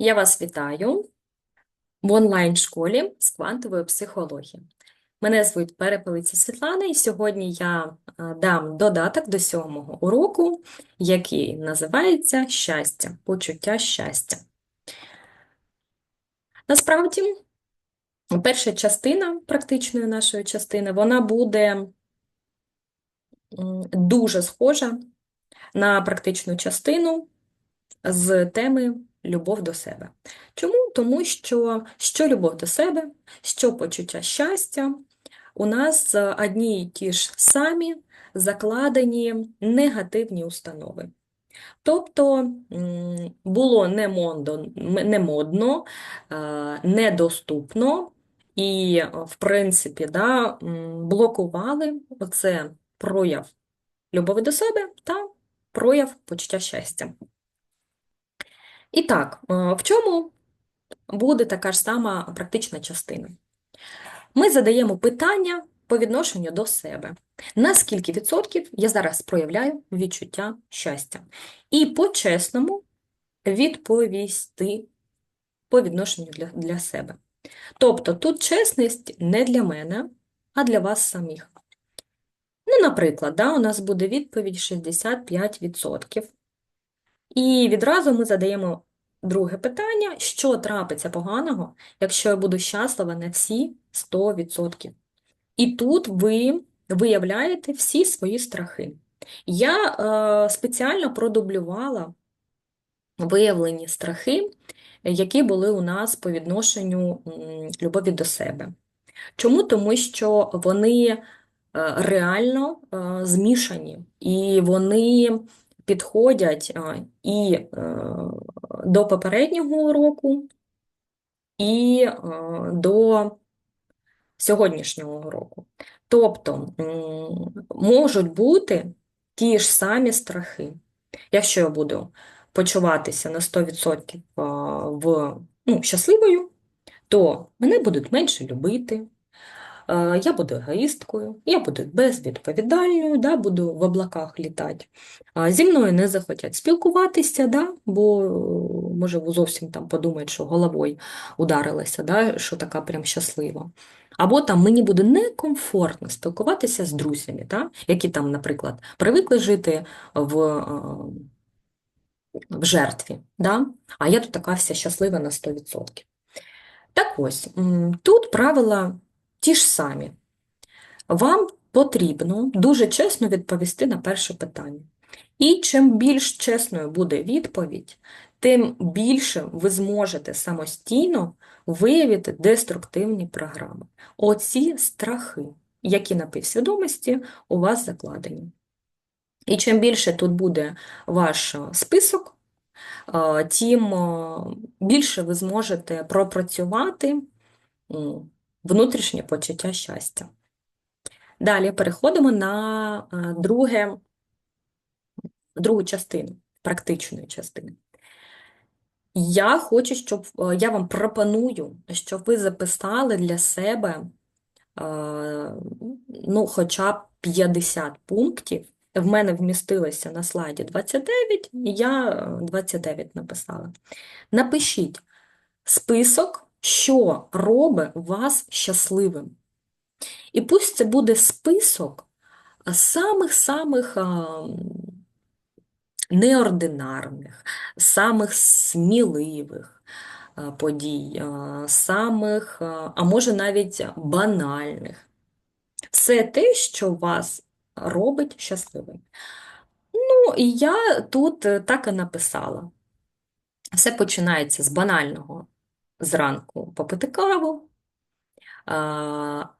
Я вас вітаю в онлайн-школі з квантової психології. Мене звуть Перепелиця Світлана, і сьогодні я е, дам додаток до сьомого уроку, який називається Щастя, почуття щастя. Насправді, перша частина практичної нашої частини, вона буде дуже схожа на практичну частину з теми любов до себе. Чому? Тому що що любов до себе, що почуття щастя, у нас е, одні й ті ж самі закладені негативні установи. Тобто було не мондо, не модно, е, недоступно і, е, в принципі, да, блокували оце прояв любові до себе та прояв почуття щастя. І так, е, в чому буде така ж сама практична частина? Ми задаємо питання по відношенню до себе. На скільки відсотків я зараз проявляю відчуття щастя? І по-чесному відповісти по відношенню для, для себе. Тобто тут чесність не для мене, а для вас самих. Ну, наприклад, да, у нас буде відповідь 65%. І відразу ми задаємо друге питання: що трапиться поганого, якщо я буду щаслива на всі 100%? І тут ви виявляєте всі свої страхи. Я е, спеціально продублювала виявлені страхи, які були у нас по відношенню любові до себе. Чому? Тому що вони е, реально е, змішані, і вони підходять е, і е, до попереднього уроку, і е, до сьогоднішнього року. Тобто можуть бути ті ж самі страхи. Якщо я буду почуватися на 100% а, в, ну, щасливою, то мене будуть менше любити, я буду егоїсткою, я буду безвідповідальною, да, буду в облаках літати. Зі мною не захотять спілкуватися, да, бо е, може зовсім там подумають, що головою ударилася, да, що така прям щаслива. Або там мені буде некомфортно спілкуватися з друзями, да, які там, наприклад, привикли жити в, е, в жертві, да, а я тут така вся щаслива на 100%. Так ось, тут правила ті ж самі. Вам потрібно дуже чесно відповісти на перше питання. І чим більш чесною буде відповідь, тим більше ви зможете самостійно виявити деструктивні програми. Оці страхи, які на підсвідомості у вас закладені. І чим більше тут буде ваш список, е, тим е, більше ви зможете пропрацювати внутрішнє почуття щастя. Далі переходимо на е, друге, другу частину, практичної частини. Я хочу, щоб е, я вам пропоную, щоб ви записали для себе е, ну, хоча б 50 пунктів. В мене вмістилося на слайді 29, і я е, 29 написала. Напишіть список, що робить вас щасливим. І пусть це буде список самих-самих неординарних, самих сміливих подій, самих, а а може навіть банальних. Все те, що вас робить щасливим. Ну, і я тут е, так і написала. Все починається з банального зранку попити каву,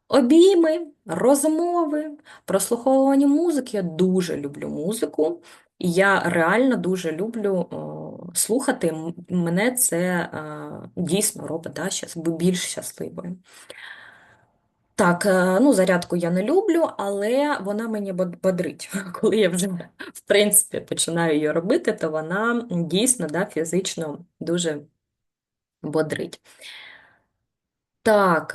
Обійми, розмови, прослуховування музики. Я дуже люблю музику, я реально дуже люблю слухати. Мене це дійсно робить да, більш щасливою. Так, е, ну зарядку я не люблю, але вона мені бодрить. Коли я вже, в принципі, починаю її робити, то вона дійсно да, фізично дуже бодрить. Так,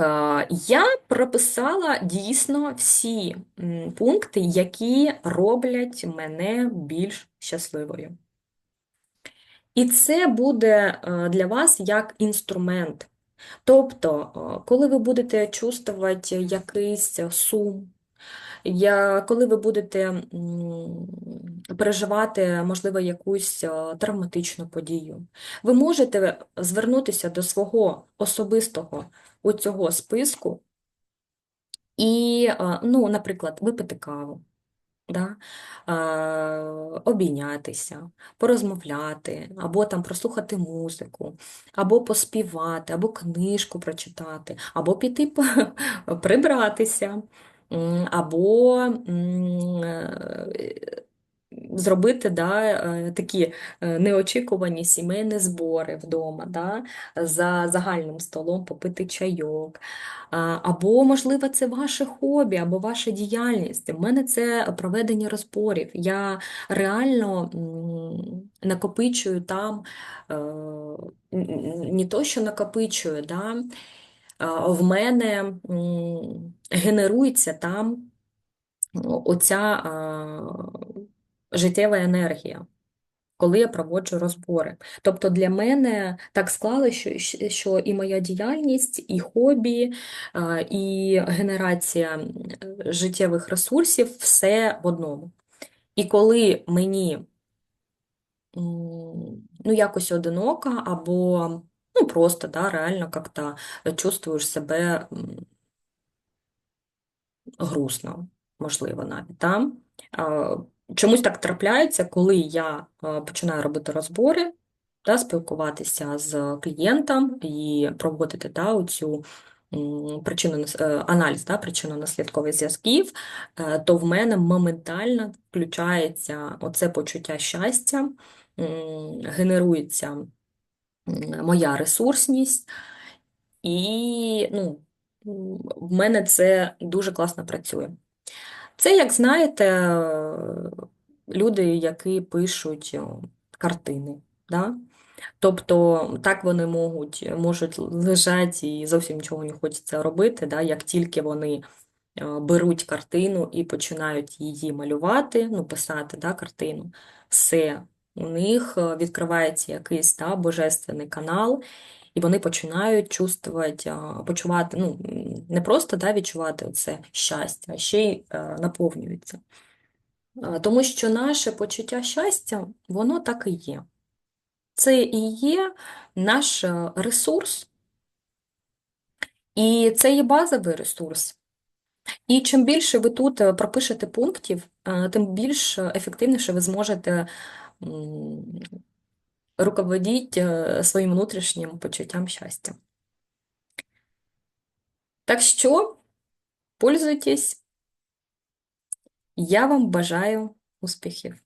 я прописала дійсно всі пункти, які роблять мене більш щасливою. І це буде е, для вас як інструмент. Тобто, е, коли ви будете чувствувати якийсь сум, я, коли ви будете переживати, можливо, якусь е, травматичну подію, ви можете звернутися до свого особистого у цього списку і, е, ну, наприклад, випити каву. Да? Е, обійнятися, порозмовляти, або там прослухати музику, або поспівати, або книжку прочитати, або піти прибратися, або е, зробити да, е, такі е, неочікувані сімейні збори вдома, да, за загальним столом попити чайок. Або, можливо, це ваше хобі, або ваша діяльність. У мене це проведення розборів. Я реально накопичую там не то, що накопичую, да, в мене генерується там оця життєва енергія. Коли я проводжу розбори. Тобто для мене так склалося, що, що і моя діяльність, і хобі, і генерація життєвих ресурсів все в одному. І коли мені ну, якось одиноко, або ну, просто да, реально як-то чувствуєш себе грустно, можливо, навіть. Да? Чомусь так трапляється, коли я починаю робити розбори, да, спілкуватися з клієнтом і проводити да, оцю причину, аналіз да, причинно-наслідкових зв'язків, е, то в мене моментально включається оце почуття щастя, генерується моя ресурсність, і ну, в мене це дуже класно працює. Це, як знаєте, люди, які пишуть картини. Да? Тобто так вони можуть, можуть лежати і зовсім нічого не хочеться робити, да? як тільки вони е, беруть картину і починають її малювати, ну, писати да, картину, все, у них е, відкривається якийсь да, божественний канал, і вони починають чувствувати, почувати, ну, не просто да, відчувати це щастя, а ще й е, наповнюються. Тому що наше почуття щастя, воно так і є. Це і є наш е, ресурс, і це є базовий ресурс. І чим більше ви тут пропишете пунктів, тим більш ефективніше ви зможете м, руководити е, своїм внутрішнім почуттям щастя. Так що, пользуйтесь, я вам бажаю успіхів!